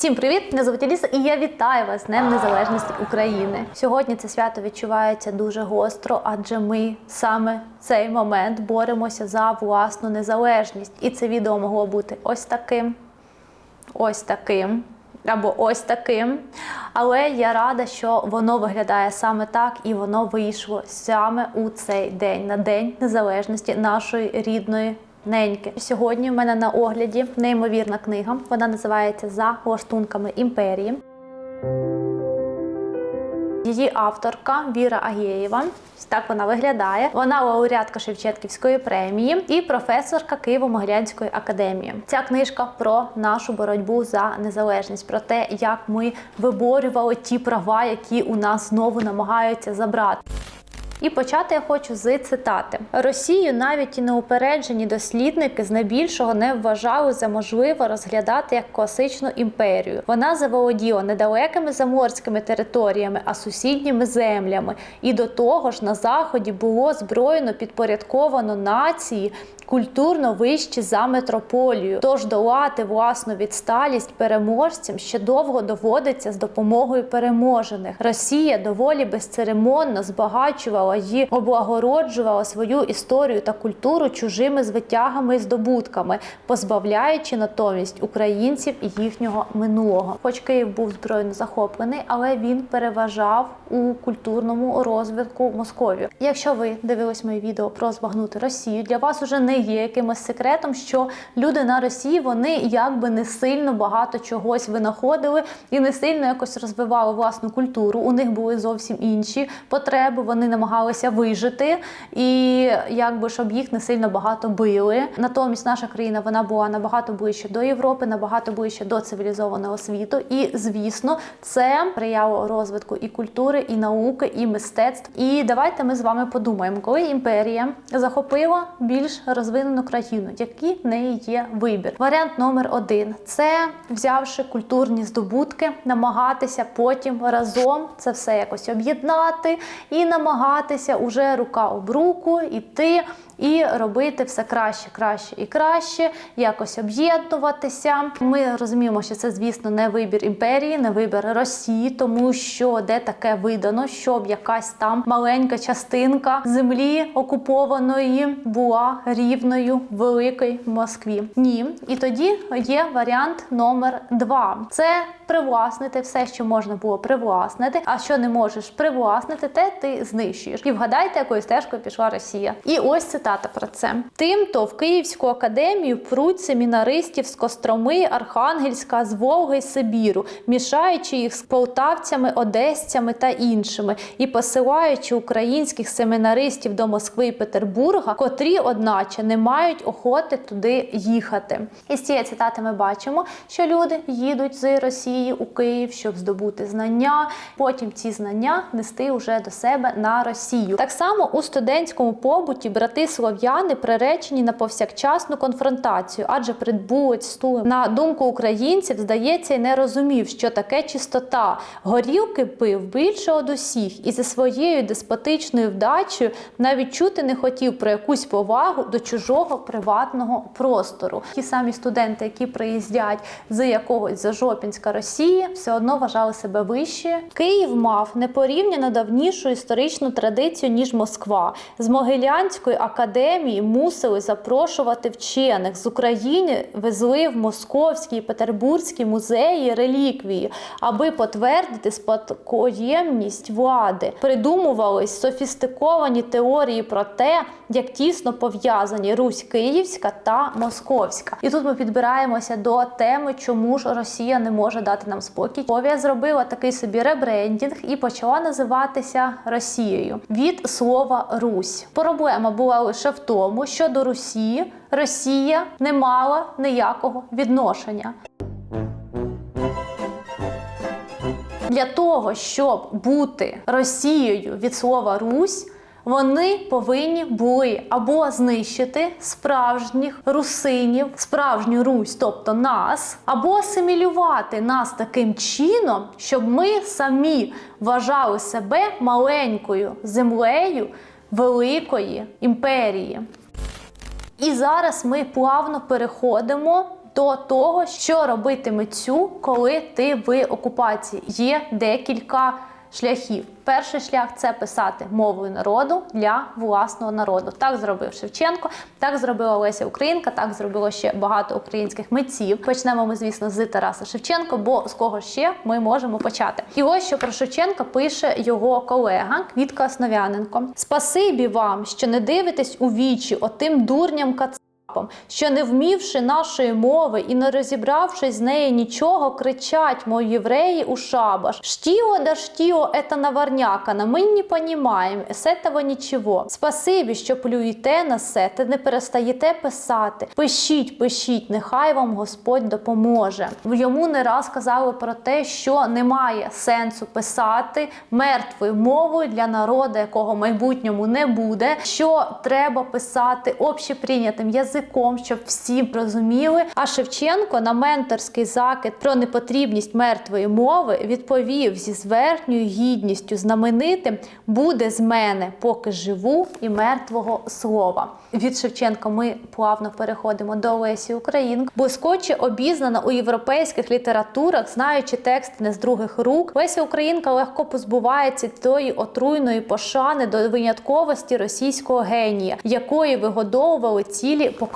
Всім привіт! Мене звуть Аліса і я вітаю вас Днем Незалежності України. Сьогодні це свято відчувається дуже гостро, адже ми саме в цей момент боремося за власну незалежність. І це відео могло бути ось таким, ось таким. Або ось таким. Але я рада, що воно виглядає саме так, і воно вийшло саме у цей день, на День Незалежності нашої рідної неньки. Сьогодні в мене на огляді неймовірна книга. Вона називається За лаштунками імперії. Її авторка Віра Агєєва. Так вона виглядає. Вона лауреатка Шевченківської премії і професорка Києво-Могилянської академії. Ця книжка про нашу боротьбу за незалежність, про те, як ми виборювали ті права, які у нас знову намагаються забрати. І почати я хочу з цитати: Росію навіть і неупереджені дослідники здебільшого не вважали за можливо розглядати як класичну імперію. Вона заволоділа недалекими заморськими територіями, а сусідніми землями. І до того ж на заході було збройно підпорядковано нації. Культурно вищі за метрополію, тож долати власну відсталість переможцям ще довго доводиться з допомогою переможених. Росія доволі безцеремонно збагачувала і облагороджувала свою історію та культуру чужими звитягами і здобутками, позбавляючи натомість українців і їхнього минулого. Хоч Київ був збройно захоплений, але він переважав у культурному розвитку Московію. Якщо ви дивились моє відео про збагнути Росію, для вас уже не є якимось секретом, що люди на Росії вони якби не сильно багато чогось винаходили і не сильно якось розвивали власну культуру. У них були зовсім інші потреби. Вони намагалися вижити, і якби щоб їх не сильно багато били. Натомість наша країна вона була набагато ближче до Європи, набагато ближче до цивілізованого світу. І звісно, це сприяло розвитку і культури, і науки, і мистецтв. І давайте ми з вами подумаємо, коли імперія захопила більш розвинену країну, які в неї є вибір. Варіант номер один це взявши культурні здобутки, намагатися потім разом це все якось об'єднати і намагатися уже рука об руку іти. І робити все краще, краще і краще, якось об'єднуватися. Ми розуміємо, що це, звісно, не вибір імперії, не вибір Росії, тому що де таке видано, щоб якась там маленька частинка землі окупованої була рівною великій Москві. Ні, і тоді є варіант номер два: це привласнити все, що можна було привласнити. А що не можеш привласнити, те ти знищуєш. І вгадайте, якою стежкою пішла Росія. І ось цитата про це. Тимто в Київську академію пруть семінаристів з Костроми, Архангельська, з Волги Сибіру, мішаючи їх з полтавцями, одесцями та іншими, і посилаючи українських семінаристів до Москви і Петербурга, котрі, одначе, не мають охоти туди їхати. І з цієї цитати ми бачимо, що люди їдуть з Росії у Київ, щоб здобути знання. Потім ці знання нести вже до себе на Росію. Так само у студентському побуті брати слов'яни приречені на повсякчасну конфронтацію, адже придбулець стулем. На думку українців, здається, й не розумів, що таке чистота. Горілки пив більше од усіх, і зі своєю деспотичною вдачею навіть чути не хотів про якусь повагу до чужого приватного простору. Ті самі студенти, які приїздять з якогось зажопінська Росії, все одно вважали себе вище. Київ мав непорівняно давнішу історичну традицію ніж Москва. З Могилянської академії мусили запрошувати вчених з України, везли в московські і петербурзькі музеї реліквії, аби потвердити спадкоємність влади. Придумувались софістиковані теорії про те, як тісно пов'язані Русь Київська та Московська. І тут ми підбираємося до теми, чому ж Росія не може дати нам спокій. Повія зробила такий собі ребрендінг і почала називатися Росією від слова Русь. Проблема була лише в тому, що до Русі Росія не мала ніякого відношення. Для того, щоб бути Росією від слова Русь, вони повинні були або знищити справжніх русинів, справжню Русь, тобто нас, або асимілювати нас таким чином, щоб ми самі вважали себе маленькою землею великої імперії. І зараз ми плавно переходимо до того, що робити митцю, коли ти в окупації. Є декілька шляхів. Перший шлях це писати мовою народу для власного народу. Так зробив Шевченко, так зробила Леся Українка, так зробило ще багато українських митців. Почнемо ми, звісно, з Тараса Шевченко, бо з кого ще ми можемо почати. І ось що про Шевченка пише його колега Квітка Основ'яненко. Спасибі вам, що не дивитесь у вічі отим дурням кац. Що не вмівши нашої мови і не розібравшись з неї нічого, кричать мої євреї у шабаш. Штіо да штіо, это наварнякана, ми не понімаємо, з этого нічого. Спасибі, що плюєте на се, та не перестаєте писати. Пишіть, пишіть, нехай вам Господь допоможе. Йому не раз казали про те, що немає сенсу писати мертвою мовою для народу, якого майбутньому не буде. Що треба писати общеприйнятим язиком, щоб всі розуміли. А Шевченко на менторський закид про непотрібність мертвої мови відповів зі зверхньою гідністю знаменитим буде з мене, поки живу, і мертвого слова. Від Шевченка ми плавно переходимо до Лесі Українки. Блискоче обізнана у європейських літературах, знаючи тексти не з других рук. Леся Українка легко позбувається тої отруйної пошани до винятковості російського генія, якої вигодовували цілі покоління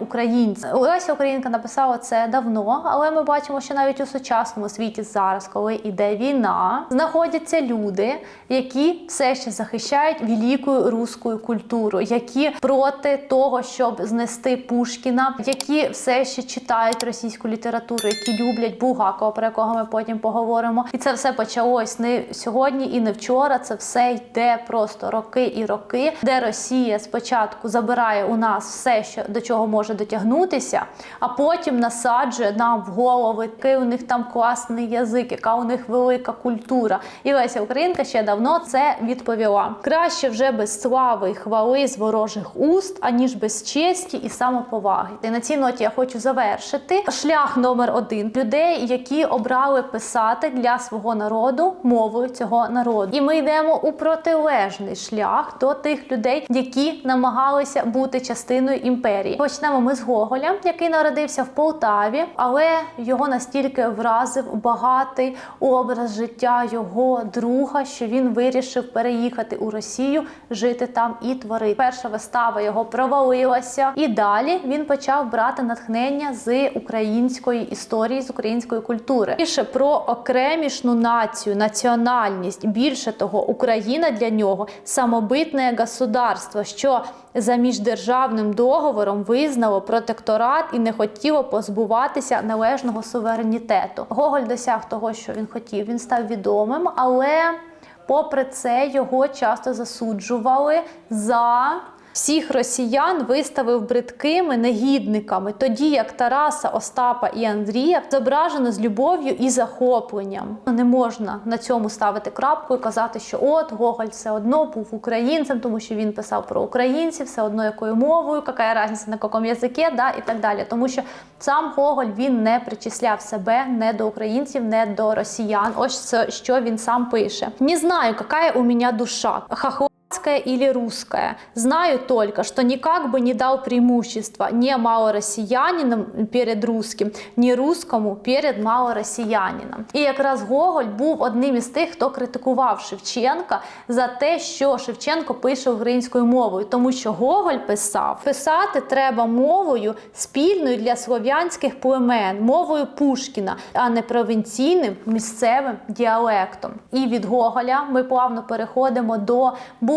українців. Леся Українка написала це давно, але ми бачимо, що навіть у сучасному світі зараз, коли іде війна, знаходяться люди, які все ще захищають велику руську культуру, які проти того, щоб знести Пушкіна, які все ще читають російську літературу, які люблять Булгакова, про якого ми потім поговоримо. І це все почалось не сьогодні і не вчора. Це все йде просто роки і роки, де Росія спочатку забирає у нас все, що до чого може дотягнутися, а потім насаджує нам в голови, який у них там класний язик, яка у них велика культура. І Леся Українка ще давно це відповіла. Краще вже без слави і хвали з ворожих уст, аніж без честі і самоповаги. І на цій ноті я хочу завершити шлях номер один людей, які обрали писати для свого народу мовою цього народу. І ми йдемо у протилежний шлях до тих людей, які намагалися бути частиною імперії. Почнемо ми з Гоголя, який народився в Полтаві, але його настільки вразив багатий образ життя його друга, що він вирішив переїхати у Росію, жити там і творити. Перша вистава його провалилася, і далі він почав брати натхнення з української історії, з української культури. Пише про окремішну націю, національність. Більше того, Україна для нього самобитне государство, що за міждержавним договором визнало протекторат і не хотіло позбуватися належного суверенітету. Гоголь досяг того, що він хотів. Він став відомим, але попри це його часто засуджували за. Всіх росіян виставив бридкими негідниками, тоді як Тараса, Остапа і Андрія зображено з любов'ю і захопленням. Не можна на цьому ставити крапку і казати, що от Гоголь все одно був українцем, тому що він писав про українців, все одно якою мовою, яка різниця на якому язикі, да, і так далі. Тому що сам Гоголь він не причисляв себе не до українців, не до росіян. Ось це, що він сам пише. Не знаю, яка у мене душа. Хахла или русская. Знаю только, что никак бы не дал преимущества ни малороссиянинам перед русским, ні русскому перед малороссиянином. І якраз Гоголь був одним із тих, хто критикував Шевченка за те, що Шевченко пише українською мовою, тому що Гоголь писав: писати треба мовою спільною для слов'янських племен, мовою Пушкіна, а не провінційним місцевим діалектом. І від Гоголя ми плавно переходимо до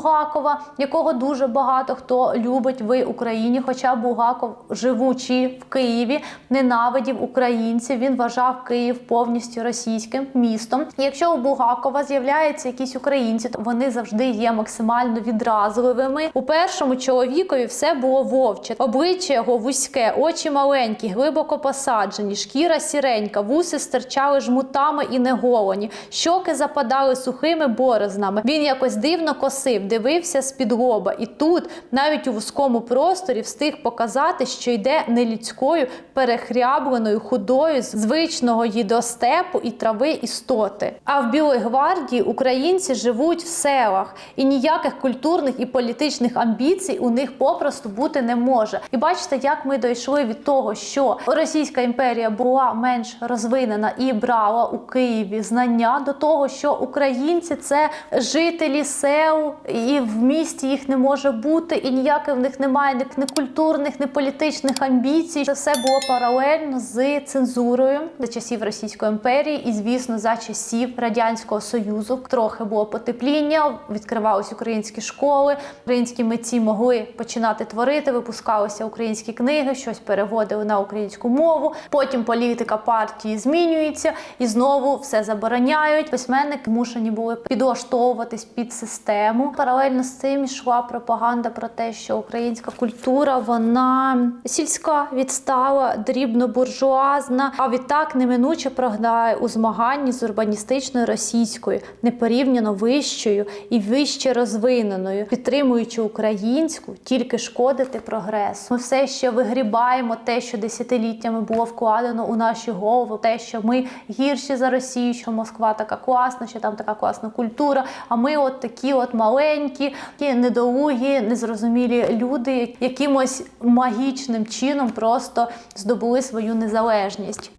Булгакова, якого дуже багато хто любить в Україні. Хоча Булгаков, живучи в Києві, ненавидів українців. Він вважав Київ повністю російським містом. Якщо у Булгакова з'являються якісь українці, то вони завжди є максимально відразливими. У першому чоловікові все було вовче, обличчя його вузьке, очі маленькі, глибоко посаджені, шкіра сіренька, вуси стирчали жмутами і неголені, щоки западали сухими борознами. Він якось дивно косив дивився з-під лоба. І тут, навіть у вузькому просторі, встиг показати, що йде не людською, перехрябленою, худою, звичного її до степу і трави істоти. А в Білої гвардії українці живуть в селах, і ніяких культурних і політичних амбіцій у них попросту бути не може. І бачите, як ми дійшли від того, що Російська імперія була менш розвинена і брала у Києві знання до того, що українці це жителі сел, і в місті їх не може бути, і ніяких в них немає ні, ні культурних, ні політичних амбіцій. Це все було паралельно з цензурою за часів Російської імперії, і звісно, за часів радянського союзу трохи було потепління, відкривались українські школи, українські митці могли починати творити, випускалися українські книги, щось переводили на українську мову. Потім політика партії змінюється і знову все забороняють. Письменники змушені були підлаштовуватись під систему. Паралельно з цим йшла пропаганда про те, що українська культура вона сільська відстала, дрібно-буржуазна, а відтак неминуче прогнає у змаганні з урбаністичною російською, непорівняно вищою і вище розвиненою, підтримуючи українську, тільки шкодити прогресу. Ми все ще вигрібаємо те, що десятиліттями було вкладено у наші голови, те, що ми гірші за Росію, що Москва така класна, що там така класна культура. А ми от такі, от маленькі, такі недолугі, незрозумілі люди, якимось магічним чином просто здобули свою незалежність.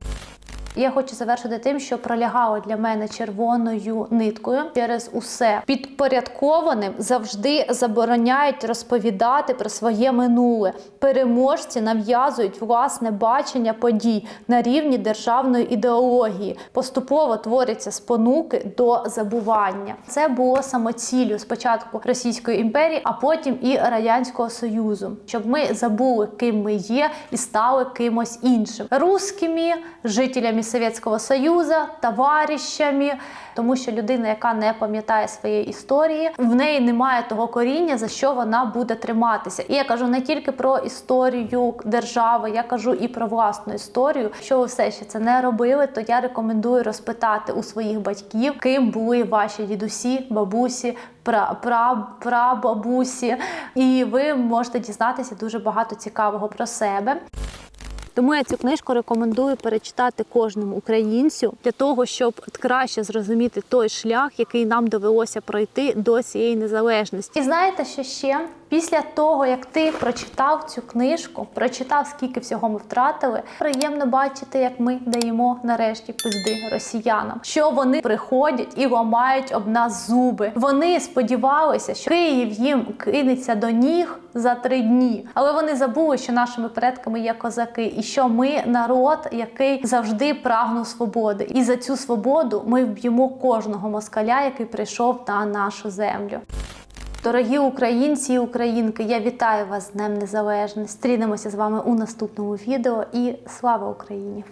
Я хочу завершити тим, що пролягало для мене червоною ниткою через усе підпорядкованим завжди забороняють розповідати про своє минуле. Переможці нав'язують власне бачення подій на рівні державної ідеології. Поступово творяться спонуки до забування. Це було самоціллю спочатку Російської імперії, а потім і радянського союзу, щоб ми забули, ким ми є, і стали кимось іншим русскими, жителями Совєтського Союзу, товаришами, тому що людина, яка не пам'ятає своєї історії, в неї немає того коріння, за що вона буде триматися. І я кажу не тільки про історію держави, я кажу і про власну історію. Якщо ви все ще це не робили, то я рекомендую розпитати у своїх батьків, ким були ваші дідусі, бабусі, пра, пра, прабабусі, і ви можете дізнатися дуже багато цікавого про себе. Тому я цю книжку рекомендую перечитати кожному українцю для того, щоб краще зрозуміти той шлях, який нам довелося пройти до цієї незалежності. І знаєте, що ще після того, як ти прочитав цю книжку, прочитав, скільки всього ми втратили, приємно бачити, як ми даємо нарешті пизди росіянам, що вони приходять і ламають об нас зуби. Вони сподівалися, що Київ їм кинеться до ніг за три дні, але вони забули, що нашими предками є козаки, і що ми народ, який завжди прагнув свободи. І за цю свободу ми вб'ємо кожного москаля, який прийшов на нашу землю. Дорогі українці і українки, я вітаю вас з Днем Незалежності. Стрінемося з вами у наступному відео і слава Україні!